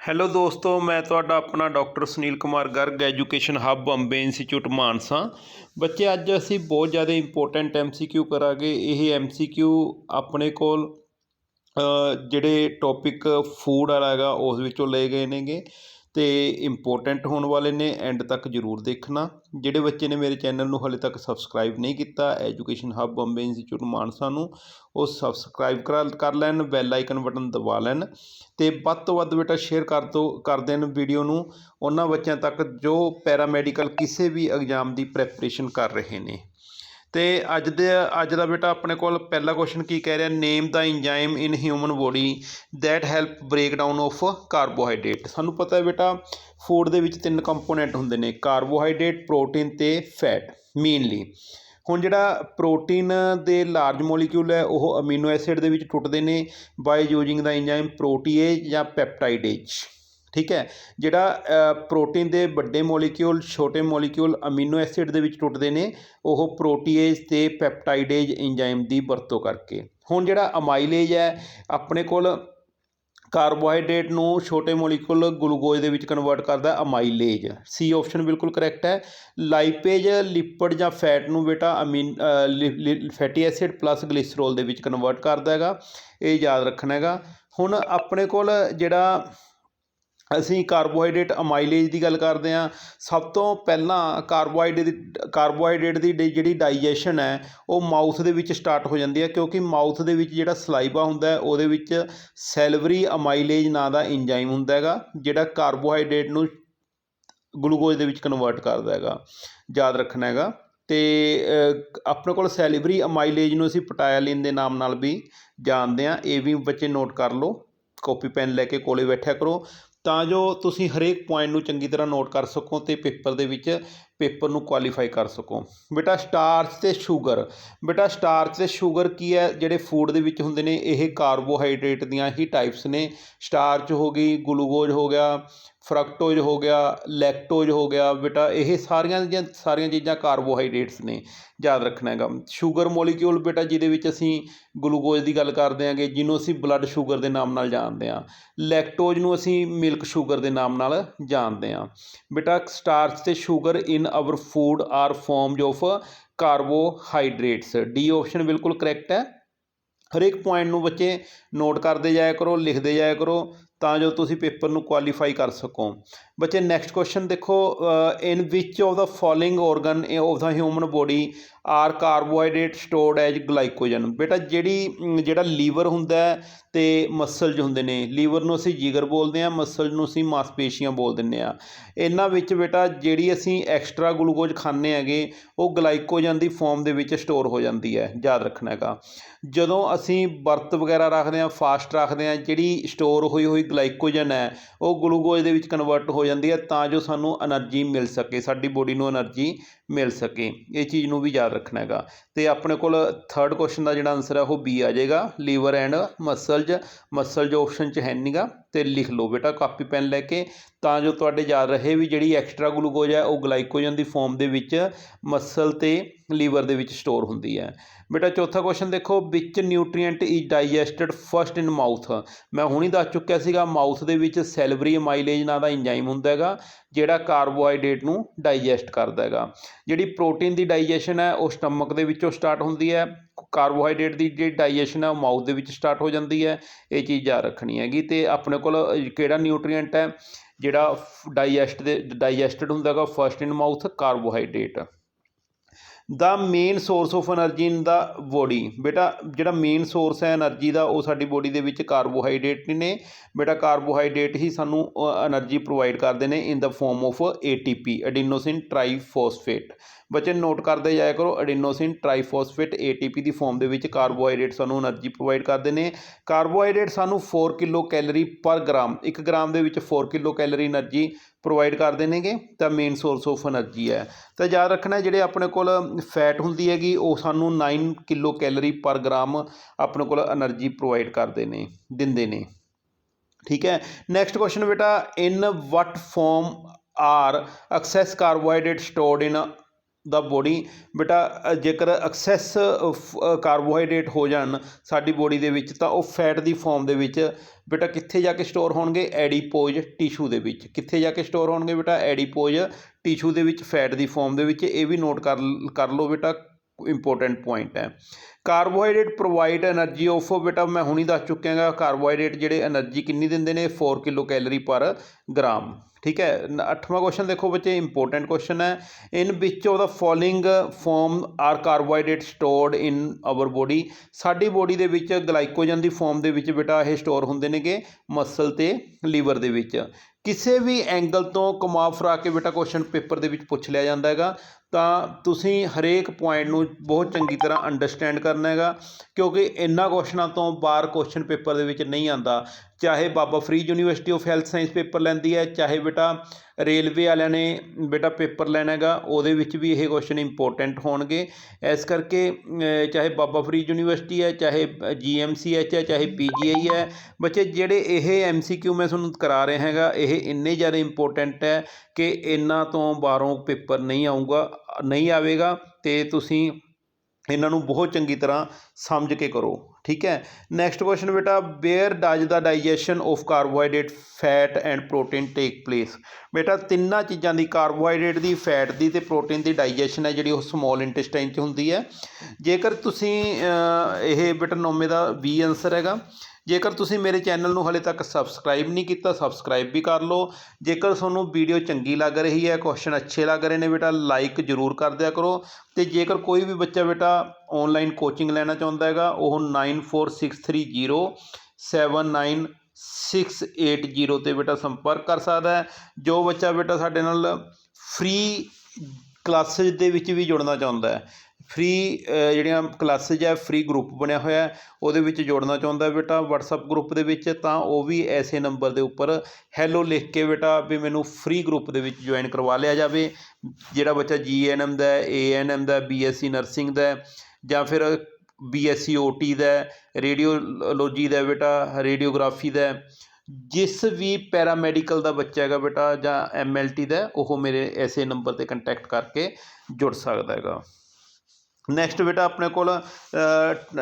Hello ਦੋਸਤੋ, ਮੈਂ ਤੁਹਾਡਾ ਆਪਣਾ doctor Sunil Kumar Garg education hub Bombay institute Mansa. ਬੱਚੇ, ਅੱਜ ਅਸੀਂ ਬਹੁਤ ਜ਼ਿਆਦਾ ਇੰਪੋਰਟੈਂਟ ਐਮਸੀਕਿਊ ਕਰਾਂਗੇ। ਇਹ ਐਮਸੀਕਿਊ ਆਪਣੇ ਕੋਲ ਜਿਹੜੇ ਟੌਪਿਕ ਫੂਡ ਵਾਲਾ ਹੈਗਾ, ਉਸ ਵਿੱਚੋਂ ਲਏ ਗਏ ਨੇਗੇ। ਅਤੇ ਇੰਪੋਰਟੈਂਟ ਹੋਣ ਵਾਲੇ ਨੇ ਐਂਡ ਤੱਕ ਜਰੂਰ ਦੇਖਣਾ। ਜਿਹੜੇ ਬੱਚੇ ਨੇ ਮੇਰੇ ਚੈਨਲ ਨੂੰ ਹਾਲੇ ਤੱਕ ਸਬਸਕ੍ਰਾਈਬ ਨਹੀਂ ਕੀਤਾ education hub Bombay institute Mansa ਨੂੰ, ਉਹ ਸਬਸਕ੍ਰਾਈਬ ਕਰਾ, ਕਰ ਲੈਣ ਬੈਲ ਆਈਕਨ ਬਟਨ ਦਬਾ ਲੈਣ ਤੇ ਵੱਧ ਤੋਂ ਵੱਧ ਬੇਟਾ ਸ਼ੇਅਰ ਕਰ ਦੋ, ਕਰ ਦੇਣ ਵੀਡੀਓ ਨੂੰ। ਉਹਨਾਂ ਬੱਚਿਆਂ ਤੱਕ ਜੋ ਪੈਰਾਮੈਡੀਕਲ ਕਿਸੇ ਵੀ ਐਗਜ਼ਾਮ ਦੀ ਪ੍ਰੈਪਰੇਸ਼ਨ ਕਰ ਰਹੇ ਨੇ। ਅਤੇ ਅੱਜ ਦੇ, ਅੱਜ ਦਾ ਬੇਟਾ ਆਪਣੇ ਕੋਲ ਪਹਿਲਾ ਕੁਸ਼ਚਨ ਕੀ ਕਹਿ ਰਿਹਾ? Name the enzyme in human body that help break down of carbohydrate ਸਾਨੂੰ ਪਤਾ ਹੈ ਬੇਟਾ ਫੂਡ ਦੇ ਵਿੱਚ ਤਿੰਨ ਕੰਪੋਨੈਂਟ ਹੁੰਦੇ ਨੇ ਕਾਰਬੋਹਾਈਡਰੇਟ ਪ੍ਰੋਟੀਨ ਤੇ ਫੈਟ ਮੇਨਲੀ ਹੁਣ ਜਿਹੜਾ ਪ੍ਰੋਟੀਨ ਦੇ ਲਾਰਜ ਮੋਲੀਕਿਊਲ ਹੈ, ਉਹ ਅਮੀਨੋ ਐਸਿਡ ਦੇ ਵਿੱਚ ਟੁੱਟਦੇ ਨੇ ਬਾਈ ਯੂਜ਼ਿੰਗ ਦਾ ਇੰਜ਼ਾਈਮ ਪ੍ਰੋਟੀਏਜ ਜਾਂ ਪੈਪਟਾਈਡੇਜ ਠੀਕ ਹੈ? ਜਿਹੜਾ ਪ੍ਰੋਟੀਨ ਦੇ ਵੱਡੇ ਮੋਲੀਕਿਊਲ, ਛੋਟੇ ਮੋਲੀਕਿਊਲ ਅਮੀਨੋ ਐਸਿਡ ਦੇ ਵਿੱਚ ਟੁੱਟਦੇ ਨੇ, ਉਹ ਪ੍ਰੋਟੀਏਜ ਤੇ ਪੈਪਟਾਈਡੇਜ ਇੰਜ਼ਾਈਮ ਦੀ ਵਰਤੋਂ ਕਰਕੇ। ਹੁਣ ਜਿਹੜਾ ਅਮਾਈਲੇਜ ਹੈ, ਆਪਣੇ ਕੋਲ ਕਾਰਬੋਹਾਈਡਰੇਟ ਨੂੰ ਛੋਟੇ ਮੋਲੀਕੂਲ ਗਲੂਕੋਜ਼ ਦੇ ਵਿੱਚ ਕਨਵਰਟ ਕਰਦਾ ਅਮਾਈਲੇਜ। ਸੀ ਆਪਸ਼ਨ ਬਿਲਕੁਲ ਕਰੈਕਟ ਹੈ। ਲਾਈਪੇਜ ਲਿਪਿਡ ਜਾਂ ਫੈਟ ਨੂੰ ਬੇਟਾ amino fatty acid plus glycerol ਦੇ ਵਿੱਚ ਕਨਵਰਟ ਕਰਦਾ ਹੈਗਾ। ਇਹ ਯਾਦ ਰੱਖਣਾ ਹੈਗਾ। ਹੁਣ ਆਪਣੇ ਕੋਲ ਜਿਹੜਾ ਅਸੀਂ ਕਾਰਬੋਹਾਈਡਰੇਟ ਅਮਾਈਲੇਜ ਦੀ ਗੱਲ ਕਰਦੇ ਹਾਂ। ਸਭ ਤੋਂ ਪਹਿਲਾਂ ਕਾਰਬੋਹਾਈਡਰੇਟ ਕਾਰਬੋਹਾਈਡਰੇਟ ਦੀ ਡੀ, ਜਿਹੜੀ ਡਾਈਜੈਸ਼ਨ ਹੈ, ਉਹ ਮਾਊਥ ਦੇ ਵਿੱਚ ਸਟਾਰਟ ਹੋ ਜਾਂਦੀ ਹੈ ਕਿਉਂਕਿ ਮਾਊਥ ਦੇ ਵਿੱਚ ਜਿਹੜਾ ਸਲਾਈਵਾ ਹੁੰਦਾ ਉਹਦੇ ਵਿੱਚ ਸੈਲਵਰੀ ਅਮਾਈਲੇਜ ਨਾਂ ਦਾ ਇੰਜ਼ਾਈਮ ਹੁੰਦਾ ਹੈਗਾ, ਜਿਹੜਾ ਕਾਰਬੋਹਾਈਡਰੇਟ ਨੂੰ ਗਲੂਕੋਜ਼ ਦੇ ਵਿੱਚ ਕਨਵਰਟ ਕਰਦਾ ਹੈਗਾ, ਯਾਦ ਰੱਖਣਾ ਹੈਗਾ। ਤੇ ਆਪਣੇ ਕੋਲ ਸੈਲਿਵਰੀ ਅਮਾਈਲੇਜ ਨੂੰ ਅਸੀਂ ਪਟਾਇਲਿਨ ਦੇ ਨਾਮ ਨਾਲ ਵੀ ਜਾਣਦੇ ਹਾਂ, ਇਹ ਵੀ ਬੱਚੇ ਨੋਟ ਕਰ ਲਓ, ਕਾਪੀ, ਪੈਨ ਲੈ ਕੇ ਕੋਲੇ ਬੈਠਿਆ ਕਰੋ। ਤਾਂ ਜੋ ਤੁਸੀਂ ਹਰੇਕ ਪੁਆਇੰਟ ਨੂੰ ਚੰਗੀ ਤਰ੍ਹਾਂ ਨੋਟ ਕਰ ਸਕੋ ਅਤੇ ਪੇਪਰ ਦੇ ਵਿੱਚ ਪੇਪਰ ਨੂੰ ਕੁਆਲੀਫਾਈ ਕਰ ਸਕੋ। ਬੇਟਾ ਸਟਾਰਚ ਅਤੇ ਸ਼ੂਗਰ ਬੇਟਾ ਸਟਾਰਚ ਅਤੇ ਸ਼ੂਗਰ ਕੀ ਹੈ? ਜਿਹੜੇ ਫੂਡ ਦੇ ਵਿੱਚ ਹੁੰਦੇ ਨੇ, ਇਹ ਕਾਰਬੋਹਾਈਡਰੇਟ ਦੀਆਂ ਹੀ ਟਾਈਪਸ ਨੇ। ਸਟਾਰਚ ਹੋ ਗਈ ਗਲੂਕੋਜ਼ ਹੋ ਗਿਆ ਫਰਕਟੋਜ਼ ਹੋ ਗਿਆ ਲੈਕਟੋਜ਼ ਹੋ ਗਿਆ, ਬੇਟਾ ਇਹ ਸਾਰੀਆਂ ਦੀਆਂ ਸਾਰੀਆਂ ਚੀਜ਼ਾਂ ਕਾਰਬੋਹਾਈਡਰੇਟਸ ਨੇ, ਯਾਦ ਰੱਖਣਾ ਹੈਗਾ। ਸ਼ੂਗਰ ਮੋਲੀਕਿਊਲ ਬੇਟਾ ਜਿਹਦੇ ਵਿੱਚ ਅਸੀਂ ਗਲੂਕੋਜ਼ ਦੀ ਗੱਲ ਕਰਦੇ ਆਂਗੇ ਜਿਹਨੂੰ ਅਸੀਂ ਬਲੱਡ ਸ਼ੂਗਰ ਦੇ ਨਾਮ ਨਾਲ ਜਾਣਦੇ ਹਾਂ। ਲੈਕਟੋਜ਼ ਨੂੰ ਅਸੀਂ ਮਿਲਕ ਸ਼ੂਗਰ ਦੇ ਨਾਮ ਨਾਲ ਜਾਣਦੇ ਹਾਂ। ਬੇਟਾ ਸਟਾਰਚ ਤੇ sugar in our food are formed of carbohydrates. D option ਬਿਲਕੁਲ ਕਰੈਕਟ ਹੈ। ਹਰੇਕ ਪੁਆਇੰਟ ਨੂੰ ਬੱਚੇ ਨੋਟ ਕਰਦੇ ਜਾਇਆ ਕਰੋ, ਲਿਖਦੇ ਜਾਇਆ ਕਰੋ। ਤਾਂ ਜੋ ਤੁਸੀਂ ਪੇਪਰ ਨੂੰ ਕੁਆਲੀਫਾਈ ਕਰ ਸਕੋ। ਬੱਚੇ ਨੈਕਸਟ ਕੁਐਸਚਨ ਦੇਖੋ in which of the following organ of the human body are carbohydrate stored as glycogen ਬੇਟਾ, ਜਿਹੜੀ ਜਿਹੜਾ ਲੀਵਰ ਹੁੰਦਾ ਹੈ ਤੇ ਮਸਲਜ ਹੁੰਦੇ ਨੇ, ਲੀਵਰ ਨੂੰ ਅਸੀਂ ਜਿਗਰ ਬੋਲਦੇ ਹਾਂ ਮਸਲ ਨੂੰ ਅਸੀਂ ਮਾਸਪੇਸ਼ੀਆਂ ਬੋਲ ਦਿੰਦੇ ਆ ਇਹਨਾਂ ਵਿੱਚ ਬੇਟਾ, ਜਿਹੜੀ ਅਸੀਂ ਐਕਸਟਰਾ ਗਲੂਕੋਜ਼ ਖਾਂਦੇ ਹੈਗੇ, ਉਹ ਗਲਾਈਕੋਜਨ ਦੀ ਫਾਰਮ ਦੇ ਵਿੱਚ ਸਟੋਰ ਹੋ ਜਾਂਦੀ ਹੈ, ਯਾਦ ਰੱਖਣਾ ਹੈਗਾ। ਜਦੋਂ ਅਸੀਂ ਵਰਤ ਵਗੈਰਾ ਰੱਖਦੇ ਹਾਂ ਫਾਸਟ ਰੱਖਦੇ ਹਾਂ, ਜਿਹੜੀ ਸਟੋਰ ਹੋਈ ਹੋਈ ਗਲਾਈਕੋਜਨ ਹੈ, ਉਹ ਗਲੂਕੋਜ਼ ਦੇ ਵਿੱਚ ਕਨਵਰਟ ਹੋ ਜਾਂਦੀ ਹੈ ਤਾਂ ਜੋ ਸਾਨੂੰ ਐਨਰਜੀ ਮਿਲ ਸਕੇ, ਸਾਡੀ ਬੋਡੀ ਨੂੰ ਐਨਰਜੀ ਮਿਲ ਸਕੇ। ਇਹ ਚੀਜ਼ ਨੂੰ ਵੀ ਯਾਦ ਰੱਖਣਾ ਹੈਗਾ। ਤੇ ਆਪਣੇ ਕੋਲ ਥਰਡ ਕੁਐਸਚਨ ਦਾ ਜਿਹੜਾ ਆਨਸਰ ਹੈ, ਉਹ ਬੀ ਆ ਜਾਏਗਾ। Liver and muscles muscles option ਚ ਹੈ ਨਹੀਂਗਾ ਤੇ ਲਿਖ ਲਓ ਬੇਟਾ ਕਾਪੀ ਪੈਨ ਲੈ ਕੇ। ਤਾਂ ਜੋ ਤੁਹਾਡੇ ਯਾਦ ਰਹੇ ਵੀ ਜਿਹੜੀ ਐਕਸਟਰਾ ਗਲੂਕੋਜ਼ ਹੈ, ਉਹ ਗਲਾਈਕੋਜਨ ਦੀ ਫਾਰਮ ਦੇ ਵਿੱਚ ਮਸਲ ਤੇ ਲੀਵਰ ਦੇ ਵਿੱਚ ਸਟੋਰ ਹੁੰਦੀ ਹੈ। ਬੇਟਾ, ਚੌਥਾ ਕੁਐਸਚਨ ਦੇਖੋ ਵਿਚ nutrient is digested first in mouth ਮੈਂ ਹੁਣੀ ਦੱਸ ਚੁੱਕਿਆ ਸੀਗਾ ਮਾਊਥ ਦੇ ਵਿੱਚ ਸੈਲਵਰੀ ਮਾਈਲੇਜ ਨਾਂ ਦਾ ਇੰਜ਼ਾਈਮ ਹੁੰਦਾ ਹੈਗਾ। ਜਿਹੜਾ ਕਾਰਬੋਹਾਈਡਰੇਟ ਨੂੰ ਡਾਈਜੈਸਟ ਕਰਦਾ ਹੈਗਾ। ਜਿਹੜੀ ਪ੍ਰੋਟੀਨ ਦੀ ਡਾਈਜੈਸ਼ਨ ਹੈ, ਉਹ ਸਟਮਕ ਦੇ ਵਿੱਚੋਂ ਸਟਾਰਟ ਹੁੰਦੀ ਹੈ। ਕਾਰਬੋਹਾਈਡਰੇਟ ਦੀ ਜਿਹੜੀ ਡਾਈਜੈਸ਼ਨ ਹੈ, ਉਹ ਮਾਊਥ ਦੇ ਵਿੱਚ ਸਟਾਰਟ ਹੋ ਜਾਂਦੀ ਹੈ। ਇਹ ਚੀਜ਼ ਯਾਦ ਰੱਖਣੀ ਹੈਗੀ ਤੇ ਆਪਣੇ ਕੋਲ ਕਿਹੜਾ ਨਿਊਟ੍ਰੀਐਂਟ ਹੈ? ਜਿਹੜਾ ਡਾਈਜੈਸਟ ਦੇ, ਡਾਈਜੈਸਟਡ ਹੁੰਦਾ ਹੈਗਾ first in mouth carbohydrate. The main source of energy in the body ਬੇਟਾ, ਜਿਹੜਾ ਮੇਨ ਸੋਰਸ ਹੈ ਐਨਰਜੀ ਦਾ, ਉਹ ਸਾਡੀ ਬੋਡੀ ਦੇ ਵਿੱਚ ਕਾਰਬੋਹਾਈਡਰੇਟ ਨੇ। ਬੇਟਾ ਕਾਰਬੋਹਾਈਡਰੇਟ ਹੀ ਸਾਨੂੰ ਐਨਰਜੀ ਪ੍ਰੋਵਾਈਡ ਕਰਦੇ ਨੇ in the form of ATP adenosine triphosphate ਬੱਚੇ ਨੋਟ ਕਰਦੇ ਜਾਇਆ ਕਰੋ ਐਡੀਨੋਸਿਨ ਟ੍ਰਾਈਫੋਸਫੇਟ ਏਟੀਪੀ ਦੀ ਫਾਰਮ ਦੇ ਵਿੱਚ ਕਾਰਬੋਹਾਈਡਰੇਟ ਸਾਨੂੰ એનર્ਜੀ ਪ੍ਰੋਵਾਈਡ ਕਰਦੇ ਨੇ। ਕਾਰਬੋਹਾਈਡਰੇਟ ਸਾਨੂੰ 4 kilo calorie per gram 1 gram ਦੇ ਵਿੱਚ 4 ਕਿਲੋ ਕੈਲਰੀ એનર્ਜੀ ਪ੍ਰੋਵਾਈਡ ਕਰਦੇ ਨੇਗੇ, ਤਾਂ ਮੇਨ ਸੋਰਸ ਆਫ એનર્ਜੀ ਹੈ। ਤਾਂ ਯਾਦ ਰੱਖਣਾ ਜਿਹੜੇ ਆਪਣੇ ਕੋਲ ਫੈਟ ਹੁੰਦੀ ਹੈਗੀ, ਉਹ ਸਾਨੂੰ 9 ਕਿਲੋ ਕੈਲਰੀ ਪਰ ਗ੍ਰਾਮ ਆਪਣੇ ਕੋਲ એનર્ਜੀ ਪ੍ਰੋਵਾਈਡ ਕਰਦੇ ਨੇ, ਦਿੰਦੇ ਨੇ। ਠੀਕ ਹੈ? ਨੈਕਸਟ ਕੁਐਸਚਨ ਬੇਟਾ in what form are excess carbohydrate stored in the body ਬੇਟਾ ਜੇਕਰ ਐਕਸੈਸ ਕਾਰਬੋਹਾਈਡਰੇਟ ਹੋ ਜਾਣ ਸਾਡੀ ਬੋਡੀ ਦੇ ਵਿੱਚ, ਤਾਂ ਉਹ ਫੈਟ ਦੀ ਫਾਰਮ ਦੇ ਵਿੱਚ, ਬੇਟਾ, ਕਿੱਥੇ ਜਾ ਕੇ ਸਟੋਰ ਹੋਣਗੇ? ਐਡੀਪੋਜ ਟਿਸ਼ੂ ਦੇ ਵਿੱਚ। ਕਿੱਥੇ ਜਾ ਕੇ ਸਟੋਰ ਹੋਣਗੇ ਬੇਟਾ? ਐਡੀਪੋਜ ਟਿਸ਼ੂ ਦੇ ਵਿੱਚ ਫੈਟ ਦੀ ਫਾਰਮ ਦੇ ਵਿੱਚ। ਇਹ ਵੀ ਨੋਟ ਕਰ ਕਰ ਲਓ ਬੇਟਾ ਇੰਪੋਰਟੈਂਟ ਪੁਆਇੰਟ ਹੈ। ਕਾਰਬੋਹਾਈਡਰੇਟ ਪ੍ਰੋਵਾਈਡ એનર્ਜੀ ਆਫ ਬੇਟਾ ਮੈਂ ਹੁਣੀ ਦੱਸ ਚੁੱਕਿਆਗਾ ਕਾਰਬੋਹਾਈਡਰੇਟ ਜਿਹੜੇ એનર્ਜੀ ਕਿੰਨੀ ਦਿੰਦੇ ਨੇ? 4 ਕਿਲੋ ਕੈਲਰੀ ਪਰ ਗ੍ਰਾਮ। ਠੀਕ ਹੈ? ਅੱਠਵਾਂ ਕੁਐਸਚਨ ਦੇਖੋ ਬੱਚੇ ਇੰਪੋਰਟੈਂਟ ਕੁਐਸਚਨ ਹੈ। In which of the following form are carbohydrate stored in our body ਸਾਡੀ ਬੋਡੀ ਦੇ ਵਿੱਚ ਗਲਾਈਕੋਜਨ ਦੀ ਫਾਰਮ ਦੇ ਵਿੱਚ ਬੇਟਾ ਇਹ ਸਟੋਰ ਹੁੰਦੇ ਨੇਗੇ ਮਸਲ ਤੇ ਲੀਵਰ ਦੇ ਵਿੱਚ। ਕਿਸੇ ਵੀ ਐਂਗਲ ਤੋਂ ਕਮਾ ਫਰਾ ਕੇ ਬੇਟਾ ਕੁਐਸਚਨ ਪੇਪਰ ਦੇ ਵਿੱਚ ਪੁੱਛ ਲਿਆ ਜਾਂਦਾ ਹੈਗਾ, ਤਾਂ ਤੁਸੀਂ ਹਰੇਕ ਪੁਆਇੰਟ ਨੂੰ ਬਹੁਤ ਚੰਗੀ ਤਰ੍ਹਾਂ ਅੰਡਰਸਟੈਂਡ ਕਰਨਾ ਹੈਗਾ, ਕਿਉਂਕਿ ਇਹਨਾਂ ਕੁਐਸਚਨਾਂ ਤੋਂ ਬਾਹਰ ਕੁਐਸਚਨ ਪੇਪਰ ਦੇ ਵਿੱਚ ਨਹੀਂ ਆਉਂਦਾ। ਚਾਹੇ Baba Farid university of health science paper ਲੈਂਦੀ ਹੈ, ਚਾਹੇ ਬੇਟਾ ਰੇਲਵੇ ਵਾਲਿਆਂ ਨੇ ਬੇਟਾ ਪੇਪਰ ਲੈਣਾ ਹੈਗਾ, ਉਹਦੇ ਵਿੱਚ ਵੀ ਇਹ ਕੁਐਸਚਨ ਇੰਪੋਰਟੈਂਟ ਹੋਣਗੇ। ਇਸ ਕਰਕੇ ਚਾਹੇ ਬਾਬਾ ਫਰੀਦ ਯੂਨੀਵਰਸਿਟੀ ਹੈ, ਚਾਹੇ ਜੀਐਮਸੀਐਚ ਹੈ, ਚਾਹੇ ਪੀਜੀਆਈ ਹੈ, ਬੱਚੇ ਜਿਹੜੇ ਇਹ ਐਮਸੀਕਿਊ ਮੈਂ ਤੁਹਾਨੂੰ ਕਰਾ ਰਿਹਾ ਹੈਗਾ, ਇਹ ਇੰਨੇ ਜ਼ਿਆਦਾ ਇੰਪੋਰਟੈਂਟ ਹੈ ਕਿ ਇਹਨਾਂ ਤੋਂ ਬਾਹਰੋਂ ਪੇਪਰ ਨਹੀਂ ਆਊਗਾ, ਨਹੀਂ ਆਵੇਗਾ ਤੇ ਤੁਸੀਂ ਇਹਨਾਂ ਨੂੰ ਬਹੁਤ ਚੰਗੀ ਤਰ੍ਹਾਂ ਸਮਝ ਕੇ ਕਰੋ, ਠੀਕ ਹੈ? ਨੈਕਸਟ ਕੁਐਸਚਨ ਬੇਟਾ where does the digestion of carbohydrate fat and protein take place ਬੇਟਾ, ਤਿੰਨਾਂ ਚੀਜ਼ਾਂ ਦੀ ਕਾਰਬੋਹਾਈਡਰੇਟ ਦੀ ਫੈਟ ਦੀ ਤੇ ਪ੍ਰੋਟੀਨ ਦੀ ਡਾਈਜੈਸ਼ਨ ਹੈ ਜਿਹੜੀ ਉਹ ਸਮਾਲ ਇੰਟੈਸਟਾਈਨ 'ਚ ਹੁੰਦੀ ਹੈ। ਜੇਕਰ ਤੁਸੀਂ ਇਹ ਬੇਟਾ ਨੌਵੇਂ ਦਾ 20 ਆਨਸਰ ਹੈਗਾ ਜੇਕਰ ਤੁਸੀਂ ਮੇਰੇ ਚੈਨਲ ਨੂੰ ਹਲੇ ਤੱਕ ਸਬਸਕ੍ਰਾਈਬ ਨਹੀਂ ਕੀਤਾ ਸਬਸਕ੍ਰਾਈਬ ਵੀ ਕਰ ਲਓ। ਜੇਕਰ ਤੁਹਾਨੂੰ ਵੀਡੀਓ ਚੰਗੀ ਲੱਗ ਰਹੀ ਹੈ ਕੁਐਸਚਨ ਅੱਛੇ ਲੱਗ ਰਹੇ ਨੇ ਬੇਟਾ ਲਾਈਕ ਜ਼ਰੂਰ ਕਰ ਦਿਆ ਕਰੋ। ਤੇ ਜੇਕਰ ਕੋਈ ਵੀ ਬੱਚਾ ਬੇਟਾ ਆਨਲਾਈਨ ਕੋਚਿੰਗ ਲੈਣਾ ਚਾਹੁੰਦਾ ਹੈਗਾ, ਉਹ 94630 79680 ਤੇ ਬੇਟਾ ਸੰਪਰਕ ਕਰ ਸਕਦਾ ਹੈ। ਜੋ ਬੱਚਾ ਬੇਟਾ ਸਾਡੇ ਨਾਲ ਫ੍ਰੀ ਕਲਾਸਿਸ ਦੇ ਵਿੱਚ ਵੀ ਜੁੜਨਾ ਚਾਹੁੰਦਾ ਹੈ। ਫ੍ਰੀ ਜਿਹੜੀਆਂ ਕਲਾਸਿਸ ਹੈ ਫ੍ਰੀ ਗਰੁੱਪ ਬਣਿਆ ਹੋਇਆ ਉਹਦੇ ਵਿੱਚ ਜੋੜਨਾ ਚਾਹੁੰਦਾ ਬੇਟਾ ਵਟਸਐਪ ਗਰੁੱਪ ਦੇ ਵਿੱਚ, ਤਾਂ ਉਹ ਵੀ ਐਸੇ ਨੰਬਰ ਦੇ ਉੱਪਰ ਹੈਲੋ ਲਿਖ ਕੇ ਬੇਟਾ ਵੀ ਮੈਨੂੰ ਫ੍ਰੀ ਗਰੁੱਪ ਦੇ ਵਿੱਚ ਜੁਆਇਨ ਕਰਵਾ ਲਿਆ ਜਾਵੇ। ਜਿਹੜਾ ਬੱਚਾ ਜੀਐਨਐਮ ਦਾ ਹੈ ਏਐਨਐਮ ਦਾ ਬੀਐਸਸੀ ਨਰਸਿੰਗ ਦਾ ਜਾਂ ਫਿਰ ਬੀਐਸਸੀ ਓਟੀ ਦਾ ਰੇਡੀਓਲੋਜੀ ਦਾ ਬੇਟਾ ਰੇਡੀਓਗ੍ਰਾਫੀ ਦਾ ਜਿਸ ਵੀ ਪੈਰਾਮੈਡੀਕਲ ਦਾ ਬੱਚਾ ਹੈਗਾ ਬੇਟਾ ਜਾਂ ਐਮਐਲਟੀ ਦਾ ਉਹ ਮੇਰੇ ਐਸੇ ਨੰਬਰ ਤੇ ਕੰਟੈਕਟ ਕਰਕੇ ਜੁੜ ਸਕਦਾ ਹੈਗਾ। ਨੈਕਸਟ ਬੇਟਾ ਆਪਣੇ ਕੋਲ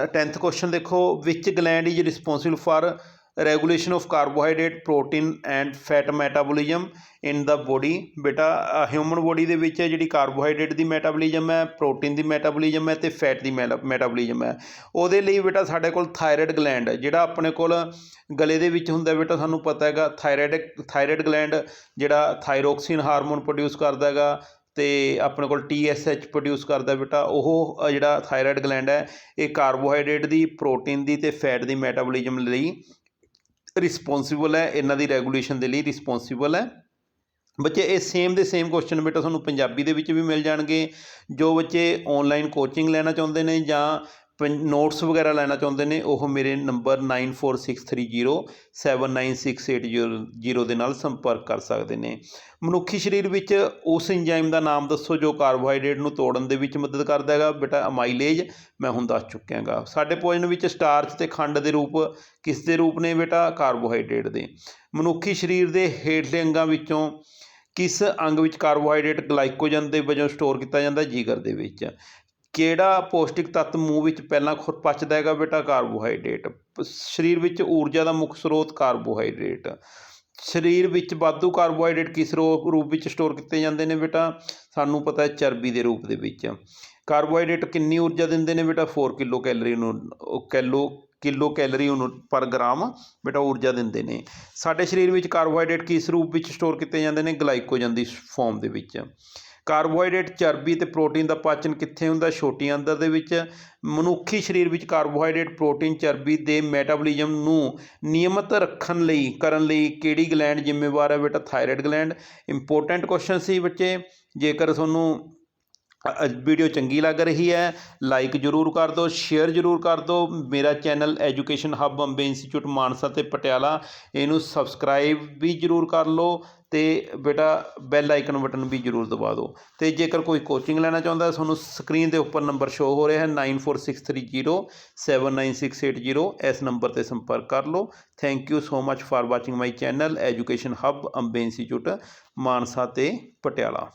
10th ਕੁਐਸਚਨ ਦੇਖੋ which gland is responsible for regulation of carbohydrate protein and fat metabolism in the body ਬੇਟਾ ਹਿਊਮਨ ਬੋਡੀ ਦੇ ਵਿੱਚ ਜਿਹੜੀ ਕਾਰਬੋਹਾਈਡਰੇਟ ਦੀ ਮੈਟਾਬੋਲਿਜ਼ਮ ਹੈ ਪ੍ਰੋਟੀਨ ਦੀ ਮੈਟਾਬੋਲਿਜ਼ਮ ਹੈ ਤੇ ਫੈਟ ਦੀ ਮੈਟਾਬੋਲਿਜ਼ਮ ਹੈ। ਉਹਦੇ ਲਈ ਬੇਟਾ ਸਾਡੇ ਕੋਲ ਥਾਇਰਾਇਡ ਗਲੈਂਡ ਜਿਹੜਾ ਆਪਣੇ ਕੋਲ ਗਲੇ ਦੇ ਵਿੱਚ ਹੁੰਦਾ ਬੇਟਾ ਸਾਨੂੰ ਪਤਾ ਹੈਗਾ ਥਾਇਰਾਇਡ ਥਾਇਰਾਇਡ ਗਲੈਂਡ ਜਿਹੜਾ ਥਾਇਰੋਕਸਿਨ ਹਾਰਮੋਨ ਪ੍ਰੋਡਿਊਸ ਕਰਦਾ ਹੈਗਾ ਅਤੇ ਆਪਣੇ ਕੋਲ ਟੀ ਐੱਸ TSH ਪ੍ਰੋਡਿਊਸ ਕਰਦਾ ਬੇਟਾ, ਉਹ ਜਿਹੜਾ ਥਾਇਰਾਇਡ ਗਲੈਂਡ ਹੈ, ਇਹ ਕਾਰਬੋਹਾਈਡਰੇਟ ਦੀ ਪ੍ਰੋਟੀਨ ਦੀ ਅਤੇ ਫੈਟ ਦੀ ਮੈਟਾਬੋਲਿਜ਼ਮ ਲਈ ਰਿਸਪੌਂਸਿਬਲ ਹੈ, ਇਹਨਾਂ ਦੀ ਰੈਗੂਲੇਸ਼ਨ ਦੇ ਲਈ ਰਿਸਪੌਂਸਿਬਲ ਹੈ। ਬੱਚੇ, ਇਹ ਸੇਮ ਦੇ ਸੇਮ ਕੁਐਸਚਨ ਬੇਟਾ ਤੁਹਾਨੂੰ ਪੰਜਾਬੀ ਦੇ ਵਿੱਚ ਵੀ ਮਿਲ ਜਾਣਗੇ। ਜੋ ਬੱਚੇ ਆਨਲਾਈਨ ਕੋਚਿੰਗ ਲੈਣਾ ਚਾਹੁੰਦੇ ਨੇ ਜਾਂ ਨੋਟਸ ਵਗੈਰਾ ਲੈਣਾ ਚਾਹੁੰਦੇ ਨੇ, ਉਹ ਮੇਰੇ ਨੰਬਰ 9463079680 ਦੇ ਨਾਲ ਸੰਪਰਕ ਕਰ ਸਕਦੇ ਨੇ। ਮਨੁੱਖੀ ਸਰੀਰ ਵਿੱਚ ਉਸ ਇੰਜ਼ਾਈਮ ਦਾ ਨਾਮ ਦੱਸੋ ਜੋ ਕਾਰਬੋਹਾਈਡਰੇਟ ਨੂੰ ਤੋੜਨ ਦੇ ਵਿੱਚ ਮਦਦ ਕਰਦਾ ਹੈਗਾ। ਬੇਟਾ ਅਮਾਈਲੇਜ ਮੈਂ ਹੁਣ ਦੱਸ ਚੁੱਕਿਆ ਹੈਗਾ ਸਾਡੇ ਭੋਜਨ ਵਿੱਚ ਸਟਾਰਚ ਤੇ ਖੰਡ ਦੇ ਰੂਪ ਕਿਸ ਦੇ ਰੂਪ ਨੇ ਬੇਟਾ? ਕਾਰਬੋਹਾਈਡਰੇਟ ਦੇ। ਮਨੁੱਖੀ ਸਰੀਰ ਦੇ ਹੇਠਲੇ ਅੰਗਾਂ ਵਿੱਚੋਂ ਕਿਸ ਅੰਗ ਵਿੱਚ ਕਾਰਬੋਹਾਈਡਰੇਟ ਗਲਾਈਕੋਜਨ ਦੇ ਵਜੋਂ ਸਟੋਰ ਕੀਤਾ ਜਾਂਦਾ? ਜਿਗਰ ਦੇ ਵਿੱਚ। ਕਿਹੜਾ ਪੌਸ਼ਟਿਕ ਤੱਤ ਮੂੰਹ ਵਿੱਚ ਪਹਿਲਾਂ ਖੁਰ ਪਚਦਾ ਹੈਗਾ ਬੇਟਾ? ਕਾਰਬੋਹਾਈਡਰੇਟ। ਸਰੀਰ ਵਿੱਚ ਊਰਜਾ ਦਾ ਮੁੱਖ ਸਰੋਤ ਕਾਰਬੋਹਾਈਡਰੇਟ। ਸਰੀਰ ਵਿੱਚ ਵਾਧੂ ਕਾਰਬੋਹਾਈਡਰੇਟ ਕਿਸ ਰੋ- ਰੂਪ ਵਿੱਚ ਸਟੋਰ ਕੀਤੇ ਜਾਂਦੇ ਨੇ ਬੇਟਾ? ਸਾਨੂੰ ਪਤਾ ਹੈ ਚਰਬੀ ਦੇ ਰੂਪ ਦੇ ਵਿੱਚ। ਕਾਰਬੋਹਾਈਡਰੇਟ ਕਿੰਨੀ ਊਰਜਾ ਦਿੰਦੇ ਨੇ ਬੇਟਾ? 4 ਕਿਲੋ ਕੈਲਰੀ ਨੂੰ ਉਹ ਕਿਲੋ ਕਿਲੋ ਕੈਲਰੀ ਨੂੰ ਪਰ ਗ੍ਰਾਮ ਬੇਟਾ ਊਰਜਾ ਦਿੰਦੇ ਨੇ। ਸਾਡੇ ਸਰੀਰ ਵਿੱਚ ਕਾਰਬੋਹਾਈਡਰੇਟ ਕਿਸ ਰੂਪ ਵਿੱਚ ਸਟੋਰ ਕੀਤੇ ਜਾਂਦੇ ਨੇ? ਗਲਾਈਕੋਜਨ ਦੀ ਫਾਰਮ ਦੇ ਵਿੱਚ। ਕਾਰਬੋਹਾਈਡਰੇਟ, ਚਰਬੀ ਤੇ ਪ੍ਰੋਟੀਨ ਦਾ ਪਾਚਨ ਕਿੱਥੇ ਹੁੰਦਾ? ਛੋਟੀ ਅੰਦਰ ਦੇ ਵਿੱਚ। ਮਨੁੱਖੀ ਸਰੀਰ ਵਿੱਚ ਕਾਰਬੋਹਾਈਡਰੇਟ, ਪ੍ਰੋਟੀਨ, ਚਰਬੀ ਦੇ ਮੈਟਾਬੋਲਿਜ਼ਮ ਨੂੰ ਨਿਯਮਤ ਰੱਖਣ ਲਈ, ਕਰਨ ਲਈ ਕਿਹੜੀ ਗਲੈਂਡ ਜ਼ਿੰਮੇਵਾਰ ਹੈ ਬੇਟਾ? Thyroid gland. ਇੰਪੋਰਟੈਂਟ ਕੁਐਸਚਨ ਸੀ ਬੱਚੇ। ਜੇਕਰ ਤੁਹਾਨੂੰ ਵੀਡੀਓ ਚੰਗੀ ਲੱਗ ਰਹੀ ਹੈ। ਲਾਈਕ ਜਰੂਰ ਕਰ ਦਿਓ ਸ਼ੇਅਰ ਜਰੂਰ ਕਰ ਦਿਓ। ਮੇਰਾ channel education hub Bombay institute Mansa ਤੇ ਪਟਿਆਲਾ, ਇਹਨੂੰ ਸਬਸਕ੍ਰਾਈਬ ਵੀ ਜਰੂਰ ਕਰ ਲਓ ਤੇ ਬੇਟਾ ਬੈਲ ਆਈਕਨ ਬਟਨ ਵੀ ਜਰੂਰ ਦਬਾ ਦਿਓ। ਤੇ ਜੇਕਰ ਕੋਈ ਕੋਚਿੰਗ ਲੈਣਾ ਚਾਹੁੰਦਾ ਤੁਹਾਨੂੰ ਸਕਰੀਨ ਦੇ ਉੱਪਰ ਨੰਬਰ ਸ਼ੋ ਹੋ ਰਿਹਾ ਹੈ 9463079680 ਇਸ ਨੰਬਰ ਤੇ ਸੰਪਰਕ ਕਰ ਲਓ। Thank you so much for watching my channel education hub Bombay institute Mansa ਤੇ ਪਟਿਆਲਾ।